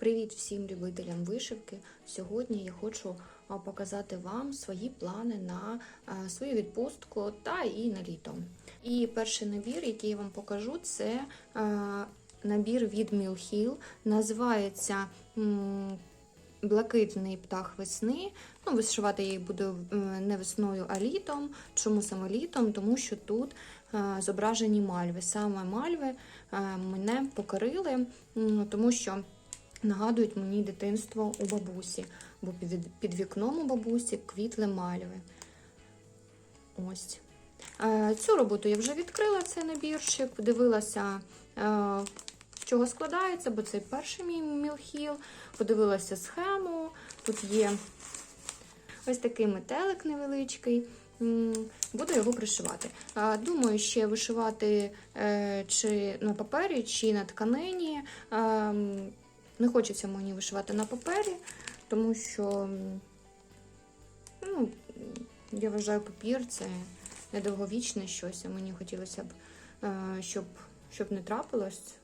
Привіт всім любителям вишивки. Сьогодні я хочу показати вам свої плани на свою відпустку та і на літо. І перший набір, який я вам покажу, це набір від Hill. Називається Блакитний птах весни. Ну, вишивати я її буду не весною, а літом. Чому саме літом? Тому що тут зображені мальви. Саме мальви мене покорили, тому що нагадують мені дитинство у бабусі, бо під, вікном у бабусі квітли мальви. Ось. Е, Цю роботу я вже відкрила цей набірчик, подивилася, е, з чого складається, бо це перший мій мілхіл. Подивилася схему. Тут є ось такий метелик невеличкий. Буду його пришивати. Е, Думаю, ще вишивати е, чи на папері, чи на тканині. Не хочеться мені вишивати на папері, тому що ну, я вважаю папір це недовговічне щось, а мені хотілося б, е, щоб, щоб не трапилось.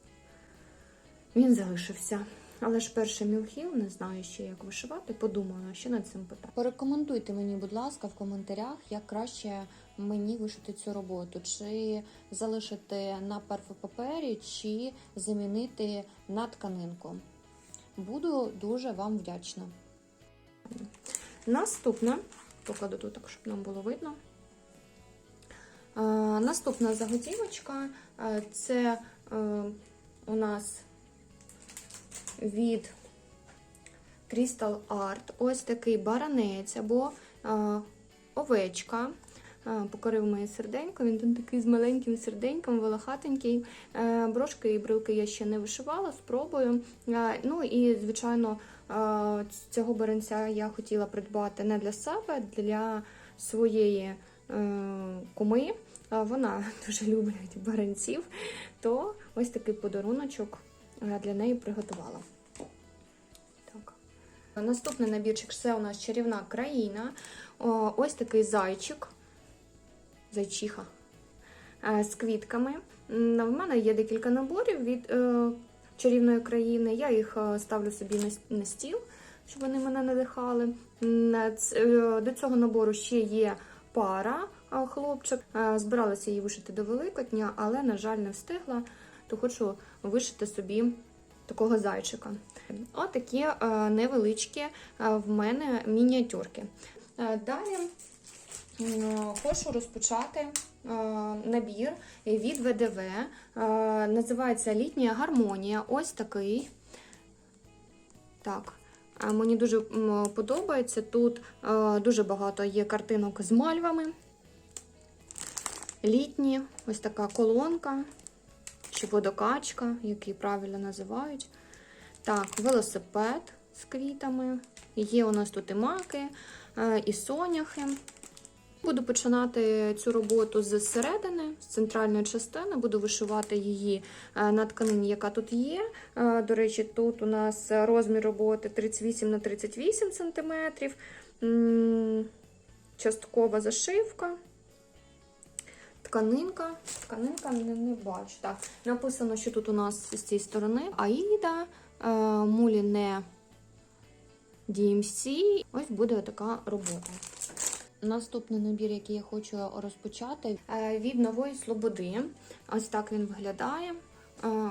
Він залишився. Але ж перший мілхіл, не знаю ще, як вишивати, подумаю ще над цим питанням. Порекомендуйте мені, будь ласка, в коментарях, як краще мені вишити цю роботу. Чи залишити на перфопапері, чи замінити на тканинку. Буду дуже вам вдячна. Наступне, покладу тут так, щоб нам було видно. Е, Наступна заготівочка е, це е, у нас від Crystal Art. Ось такий баранець або овечка. Покорив моє серденько, він тут такий з маленьким серденьком, волохатенький. Е, Брошки і брилки я ще не вишивала, спробую. Е, Ну і, звичайно, е, цього баранця я хотіла придбати не для себе, для своєї куми. Вона дуже любить баранців, то ось такий подаруночок для неї приготувала. Наступний набірчик це у нас чарівна країна. Ось такий зайчик, зайчиха е, з квітками. В мене є декілька наборів від е, чарівної країни. Я їх е, ставлю собі на, стіл, щоб вони мене надихали. До цього набору ще є пара хлопчик. Збиралася її вишити до Великодня, але, на жаль, не встигла, то хочу вишити собі такого зайчика. Отакі невеличкі в мене мініатюрки. Далі хочу розпочати е, набір від ВДВ. Е, Називається Літня гармонія. Ось такий. Так. Мені дуже подобається. Тут е, дуже багато є картинок з мальвами. Літні, ось така колонка чи водокачка, як її правильно називають. Так, велосипед з квітами. Є у нас тут і маки, і соняхи. Буду починати цю роботу з середини, з центральної частини. Буду вишивати її е, на тканині, яка тут є. Е, До речі, тут у нас розмір роботи 38 на 38 см. Часткова зашивка. Тканинка. Тканинка не, не бачу. Так, написано, що тут у нас з цієї сторони Аїда, е, Муліне DMC. Ось буде така робота. Наступний набір, який я хочу розпочати, е, від нової Слободи. Ось так він виглядає. Е,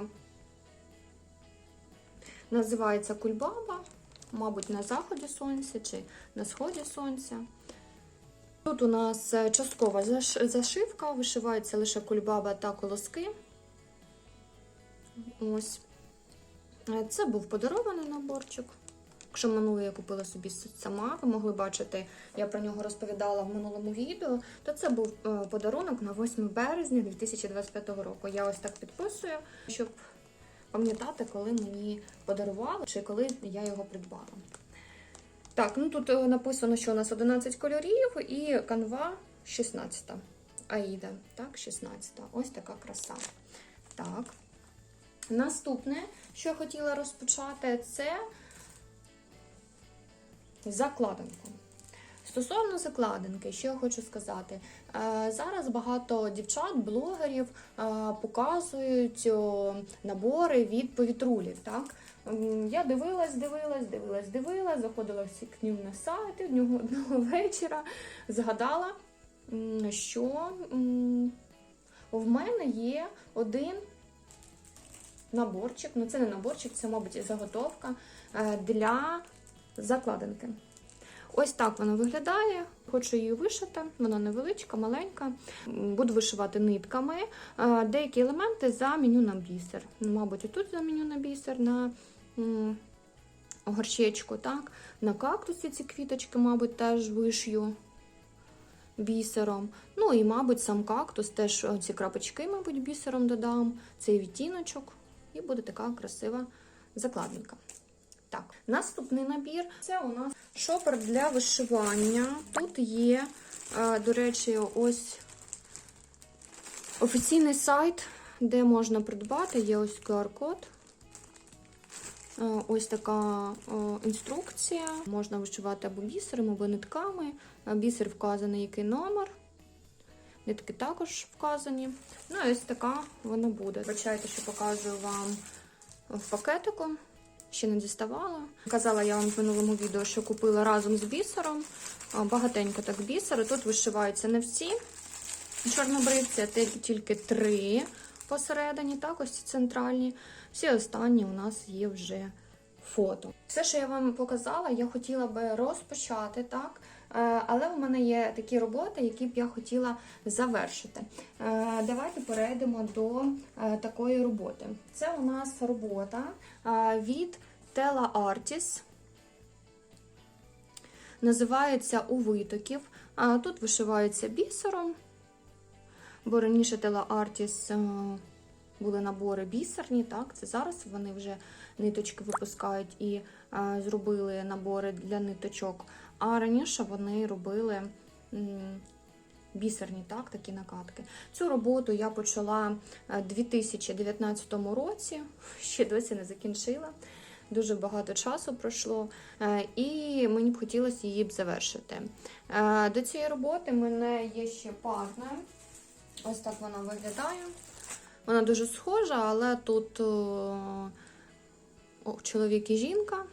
Називається Кульбаба, мабуть, на заході сонця чи на сході сонця. Тут у нас е, часткова зашивка, вишивається лише кульбаба та колоски. Ось. Це був подарований наборчик. Якщо минулий я купила собі сама, ви могли бачити, я про нього розповідала в минулому відео, то це був е, подарунок на 8 березня 2025 року. Я ось так підписую, щоб пам'ятати, коли мені подарували чи коли я його придбала. Так, ну тут е, написано, що у нас 11 кольорів і канва 16. Аїда, так, 16. Ось така краса. Так. Наступне, що я хотіла розпочати, це закладинку. Стосовно закладинки, що я хочу сказати, Е, зараз багато дівчат, блогерів е, показують набори від повітрулів. Так? я дивилась, дивилась, дивилась, дивилась, заходила всі к ним на сайт і одного, одного вечора згадала, що в мене є один наборчик, ну це не наборчик, це, мабуть, заготовка е, для закладинки. Ось так вона виглядає. Хочу її вишити. Вона невеличка, маленька. Буду вишивати нитками. Е, Деякі елементи заміню на бісер. Ну, Мабуть, тут заміню на бісер, на горщечку, так? На кактусі ці квіточки, мабуть, теж вишью бісером. Ну і, мабуть, сам кактус теж ці крапочки, мабуть, бісером додам, цей відтіночок, і буде така красива закладинка. Так, наступний набір це у нас шопер для вишивання. Тут є, е, до речі, ось офіційний сайт, де можна придбати. Є ось QR-код. Е, Ось така е, інструкція. Можна вишивати або бісером, або нитками. Бісер вказаний, який номер. Нитки також вказані. Ну, і ось така вона буде. Бачайте, що показую вам в пакетику. Ще не діставала. Казала я вам в минулому відео, що купила разом з бісером. Багатенько так бісеру. Тут вишиваються не всі чорнобривці, тільки три посередині, так, ось ці центральні. Всі останні у нас є вже фото. Все, що я вам показала, я хотіла би розпочати, так? Е, Але в мене є такі роботи, які б я хотіла завершити. Е, Давайте перейдемо до е, такої роботи. Це у нас робота від Tela Artis. Називається У витоків. Тут вишивається бісером, бо раніше Tela Artis були набори бісерні, так, це зараз вони вже ниточки випускають і е, зробили набори для ниточок. А раніше вони робили м, бісерні, так, такі накатки. Цю роботу я почала е, у 2019 році, ще досі не закінчила. Дуже багато часу пройшло, е, і мені б хотілося її б завершити. Е, До цієї роботи мене є ще партнер. Ось так вона виглядає. Вона дуже схожа, але тут о, о, чоловік і жінка,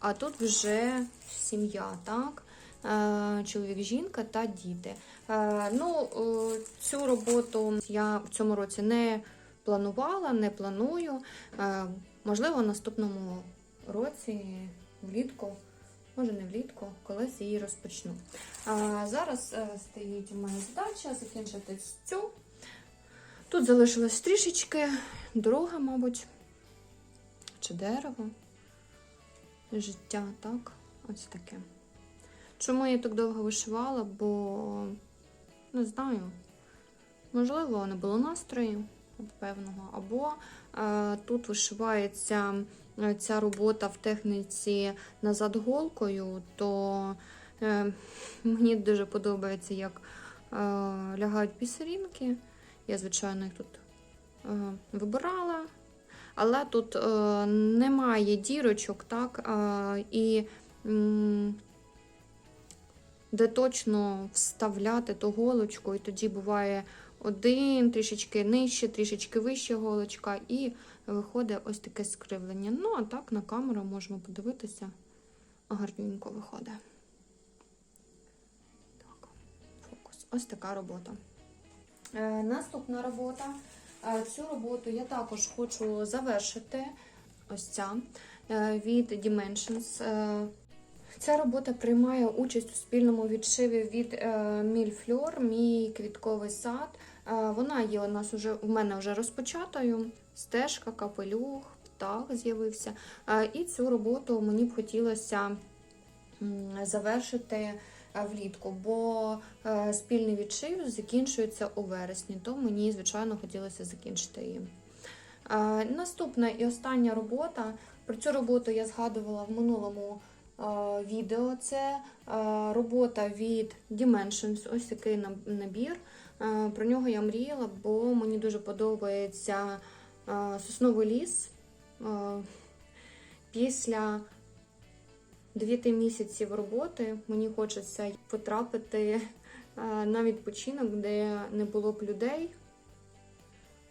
а тут вже сім'я, так? Е, Чоловік, жінка та діти. Е, Ну, е, цю роботу я в цьому році не планувала, не планую. Е, Можливо, в наступному році, влітку, може не влітку, колись її розпочну. Зараз е, стоїть у мене задача закінчити цю. Тут залишилось трішечки, дорога, мабуть, чи дерево, життя, так? Ось таке. Чому я так довго вишивала? Бо не знаю. Можливо, не було настрою певного. Або е, тут вишивається е, ця робота в техніці назад голкою, то е, мені дуже подобається, як е, лягають пісерінки. Я, звичайно, їх тут е, вибирала. Але тут е, немає дірочок, так, е, і м, де точно вставляти ту голочку, і тоді буває один, трішечки нижче, трішечки вище голочка, і виходить ось таке скривлення. Ну, а так на камеру можемо подивитися, гарненько виходить. Так, фокус. Ось така робота. Е, Наступна робота. Е, Цю роботу я також хочу завершити. Ось ця е, від Dimensions. Ця робота приймає участь у спільному відшиві від Мільфльор, мій квітковий сад. Вона є у нас уже у мене вже розпочатою. Стежка, капелюх, птах з'явився. І цю роботу мені б хотілося завершити влітку, бо е, спільний відшив закінчується у вересні, то мені, звичайно, хотілося закінчити її. Е, Наступна і остання робота. Про цю роботу я згадувала в минулому е, відео. Це е, робота від Dimensions, ось такий набір. Е, Про нього я мріяла, бо мені дуже подобається е, сосновий ліс. Е, Після 9 місяців роботи мені хочеться потрапити е, на відпочинок, де не було б людей,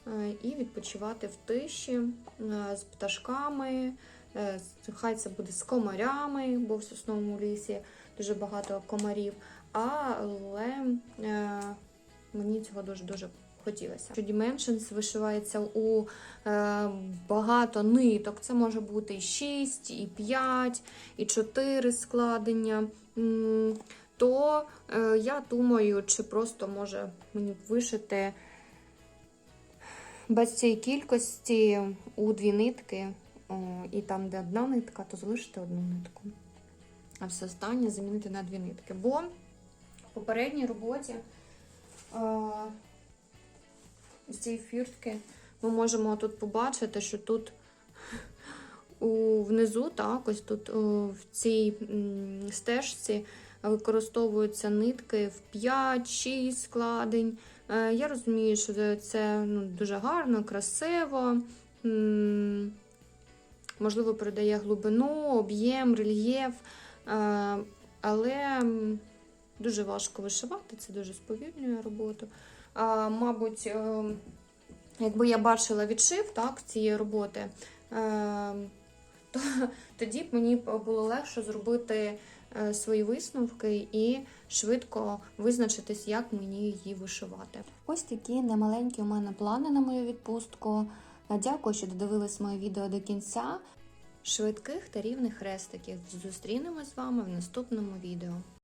е, і відпочивати в тиші е, з пташками, Хай це буде з комарями, бо в сосновому лісі дуже багато комарів. Але мені цього дуже-дуже хотілося. Що Dimensions вишивається у е, багато ниток. Це може бути і 6, і 5, і 4 складення. То е, я думаю, чи просто може мені вишити без цієї кількості у дві нитки, о, і там, де одна нитка, то залишити одну нитку. А все останнє замінити на дві нитки. Бо в попередній роботі з цієї фіртки ми можемо тут побачити, що тут внизу, так, ось тут в цій стежці використовуються нитки в 5-6 складень. Е, Я розумію, що це- ну, дуже гарно, красиво. Можливо, передає глибину, об'єм, рельєф. Е, Але дуже важко вишивати, це дуже сповільнює роботу. А, Мабуть, е, якби я бачила відшив так, цієї роботи, е, то тоді б мені було легше зробити е, свої висновки і швидко визначитись, як мені її вишивати. Ось такі немаленькі у мене плани на мою відпустку. Дякую, що додивились моє відео до кінця. Швидких та рівних хрестиків. Зустрінемось з вами в наступному відео.